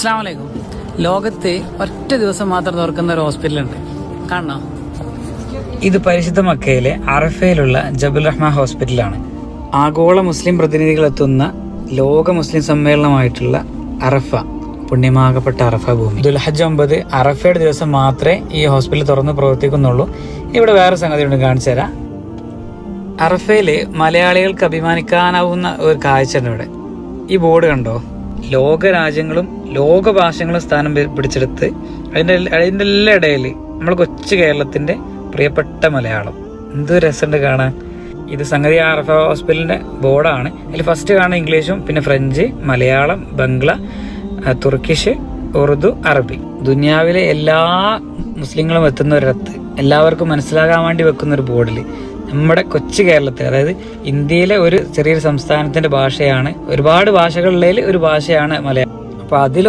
അസ്സാം വലൈക്കും ലോകത്ത് ഒറ്റ ദിവസം മാത്രം തുറക്കുന്ന ഒരു ഹോസ്പിറ്റലുണ്ട്. കാണണോ? ഇത് പരിശുദ്ധ മക്കയിലെ അറഫയിലുള്ള ജബുൽ റഹ്മ ഹോസ്പിറ്റലാണ്. ആഗോള മുസ്ലിം പ്രതിനിധികൾ എത്തുന്ന ലോക മുസ്ലിം സമ്മേളനമായിട്ടുള്ള അറഫ പുണ്യമാകപ്പെട്ട അറഫ ഭൂമി. ദുൽഹജ് ഒമ്പത് അറഫയുടെ ദിവസം മാത്രമേ ഈ ഹോസ്പിറ്റൽ തുറന്ന് പ്രവർത്തിക്കുന്നുള്ളൂ. ഇവിടെ വേറെ സംഗതി ഉണ്ട് കാണിച്ചു തരാം. അറഫയിൽ മലയാളികൾക്ക് അഭിമാനിക്കാനാവുന്ന ഒരു കാഴ്ച ഇവിടെ. ഈ ബോർഡ് കണ്ടോ? ലോക രാജ്യങ്ങളും ലോക ഭാഷകളും സ്ഥാനം പിടിച്ചെടുത്ത് അതിന്റെ അതിന്റെ എല്ലാ ഇടയിൽ നമ്മൾ കൊച്ചു കേരളത്തിന്റെ പ്രിയപ്പെട്ട മലയാളം. എന്ത് രസമുണ്ട് കാണാൻ. ഇത് സംഗതി ആർ എഫ് ഹോസ്പിറ്റലിന്റെ ബോർഡാണ്. അതിൽ ഫസ്റ്റ് കാണുന്ന ഇംഗ്ലീഷും പിന്നെ ഫ്രഞ്ച് മലയാളം ബംഗ്ല തുർക്കിഷ് ഉറുദു അറബി. ദുനിയാവിലെ എല്ലാ മുസ്ലിങ്ങളും എത്തുന്ന ഒരിടത്ത് എല്ലാവർക്കും മനസ്സിലാകാൻ വേണ്ടി വെക്കുന്ന ഒരു ബോർഡിൽ നമ്മുടെ കൊച്ചു കേരളത്തിൽ അതായത് ഇന്ത്യയിലെ ഒരു ചെറിയൊരു സംസ്ഥാനത്തിന്റെ ഭാഷയാണ്. ഒരുപാട് ഭാഷകളിൽ ഒരു ഭാഷയാണ് മലയാളം. അപ്പൊ അതിൽ